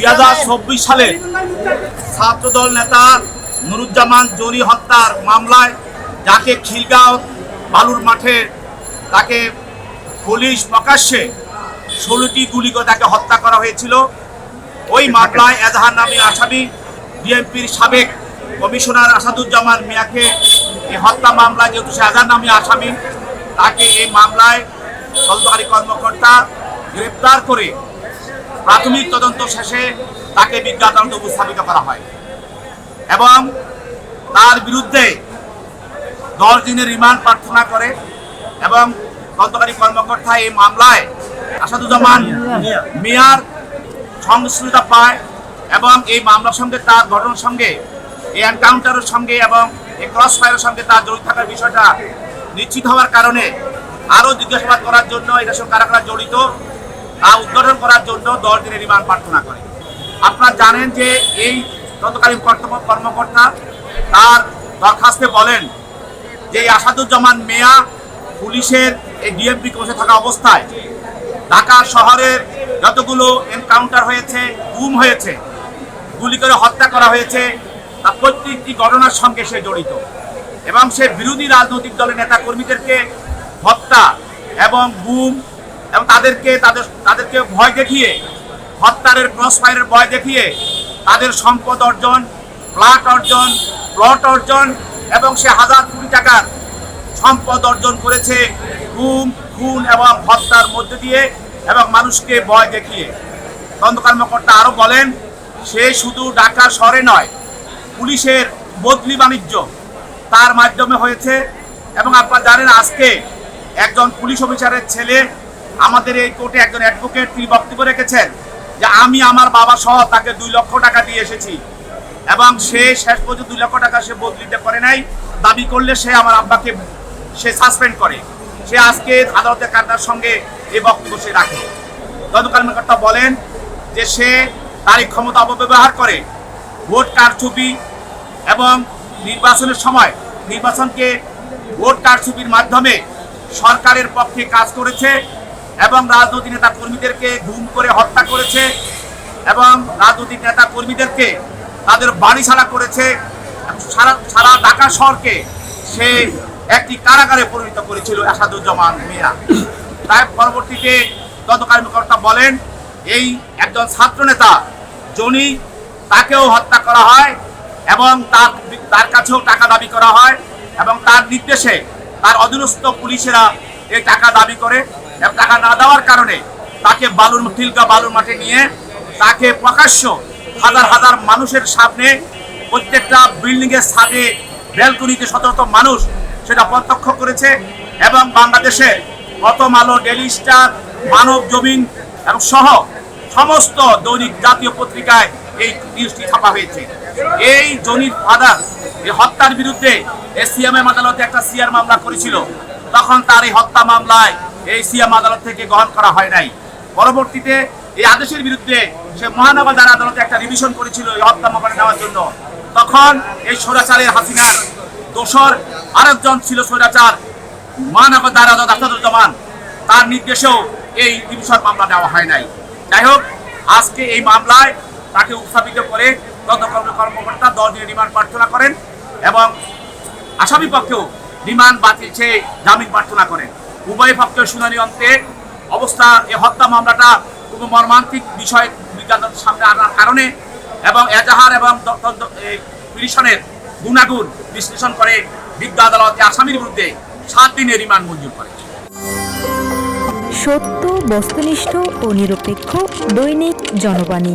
দুই হাজার চব্বিশ সালে ছাত্রদল নেতা নুরুজ্জামান জনি হত্যার মামলায় যাকে খিলগাঁও বালুর মাঠে তাকে পুলিশ প্রকাশ্যে ষোলোটি গুলি করে তাকে হত্যা করা হয়েছিল। ওই মামলায় এজাহার নামে আসামি বিএনপির সাবেক কমিশনার আসাদুজ্জামান মিয়াকে এই হত্যা মামলায় যেহেতু সে এজাহার নামে আসামি, তাকে এই মামলায় তদন্তকারী কর্মকর্তা গ্রেপ্তার করে প্রাথমিক তদন্ত শেষে তাকে বিজ্ঞ উপস্থাপিত করা হয়। এবং তার বিরুদ্ধে দশ দিনের রিমান্ড প্রার্থনা করে এবং তদন্তকারী কর্মকর্তা এই মামলায় আসাদুজ্জামান মিয়ার সংশ্লিষ্টতা পায় এবং এই মামলার সঙ্গে তার ঘটনার সঙ্গে, এই এনকাউন্টারের সঙ্গে এবং এই ক্রস ফায়ারের সঙ্গে তার জড়িত থাকার বিষয়টা নিশ্চিত হওয়ার কারণে আরও জিজ্ঞাসাবাদ করার জন্য এটার সঙ্গে কারা কারা জড়িত তা উদ্ঘাটন করার জন্য দশ দিনের রিমান্ড প্রার্থনা করে আপনারা জানেন যে এই তদন্তকালীন কর্তব্য কর্মকর্তা তার দরখাস্তে বলেন যে আসাদুজ্জামান মেয়া পুলিশের এই ডিএমপি কোর্সে থাকা অবস্থায় ঢাকা শহরের যতগুলো এনকাউন্টার হয়েছে, গুম হয়েছে, গুলি করে হত্যা করা হয়েছে, তা প্রত্যেকটি ঘটনার সঙ্গে সে জড়িত। এবং সে বিরোধী রাজনৈতিক দলের নেতা কর্মীদেরকে হত্যা এবং গুম এবং তাদেরকে, তাদের, তাদেরকে ভয় দেখিয়ে, হত্যারের ক্রস ফায়ারের ভয় দেখিয়ে তাদের সম্পদ অর্জন ফ্ল্যাট অর্জন প্লট অর্জন এবং সে হাজার কোটি টাকার সম্পদ অর্জন করেছে গুম, খুন এবং হত্যার মধ্যে দিয়ে এবং মানুষকে ভয় দেখিয়ে। তদন্ত কর্মকর্তা আরও বলেন, সে শুধু ঢাকা শহরে নয়, পুলিশের বদলি বাণিজ্য তার মাধ্যমে হয়েছে এবং আপনারা জানেন আজকে একজন পুলিশ অফিসারের ছেলে আমাদের এই কোর্টে একজন অ্যাডভোকেট তিনি বক্তব্য রেখেছেন যে আমি আমার বাবা সহ তাকে দুই লক্ষ টাকা দিয়ে এসেছি এবং সে শেষ পর্যন্ত দুই লক্ষ টাকা সে বদলিতে করে নাই। দাবি করলে সে আমার আব্বাকে সে সাসপেন্ড করে। সে আজকে আদালতের কান্নার সঙ্গে এই বক্তব্য সে রাখে। গতকাল কর্মকর্তা বলেন যে সে তারই ক্ষমতা অপব্যবহার করে। ভোট কারচুপি এবং নির্বাচনের সময় নির্বাচনকে ভোট কারচুপির মাধ্যমে সরকারের পক্ষে কাজ করেছে। এবং রাজনৈতিক নেতা কর্মীদেরকে গুম করে হত্যা করেছে এবং রাজনৈতিক নেতা কর্মীদেরকে তাদের বাড়ি ছাড়া করেছে সারা সারা ঢাকা শহরকে সে একটি কারাগারে পরিণত করেছিল আসাদুজ্জামান মিয়া। তাই পরবর্তীতে তদন্ত কর্মকর্তা বলেন, এই একজন ছাত্র নেতা জনি তাকেও হত্যা করা হয় এবং তার তার কাছেও টাকা দাবি করা হয় এবং তার নির্দেশে তার অধীনস্থ পুলিশেরা এই টাকা দাবি করে। টাকা না দেওয়ার কারণে তাকে বালুর ঠিলকা বালুর মাঠে নিয়ে তাকে প্রকাশ্য হাজার হাজার মানুষের সামনে প্রত্যেকটা বিল্ডিং এর ছাদে ব্যালকনিতে শত শত মানুষ সেটা প্রত্যক্ষ করেছে এবং বাংলাদেশে প্রথম আলো ডেলি স্টার মানব জমিন এবং সহ সমস্ত দৈনিক জাতীয় পত্রিকায় এই নিউজটি ছাপা হয়েছে। এই জনির ফাদার এই হত্যার বিরুদ্ধে এসিএমএম আদালতে একটা সিআর মামলা করেছিল। তখন তার এই হত্যা মামলায় এই সিএম আদালত থেকে গ্রহণ করা হয় নাই। পরবর্তীতে এই আদেশের বিরুদ্ধে সে মহানগর দাঁড়া আদালতে একটা রিভিশন করেছিল এই হত্যা মামলা নেওয়ার জন্য। তখন এই স্বৈরাচারের হাসিনার দোসর আরেকজন ছিল স্বৈরাচার, মহানগর দাঁড়া আদালত আসাদুজ্জামান। তার নির্দেশেও এই রিভিশন মামলা নেওয়া হয় নাই। যাই হোক, আজকে এই মামলায় তাকে উত্থাপিত করে তদন্ত কর্মকর্তা দশ দিনের রিমান্ড প্রার্থনা করেন এবং আসামি পক্ষেও রিমান্ড বাতিল চেয়ে জামিন প্রার্থনা করেন। উভয় পক্ষের শুনানি অন্তে অবস্থা এই হত্যা মামলাটা খুব মর্মান্তিক বিষয় বিজ্ঞানের সামনে আনার কারণে এবং এজাহার এবং পিটিশনের গুণাগুণ বিশ্লেষণ করে বিজ্ঞ আদালতে আসামির বিরুদ্ধে সাত দিনের রিমান্ড মঞ্জুর করে। সত্য, বস্তুনিষ্ঠ ও নিরপেক্ষ দৈনিক জনবাণী।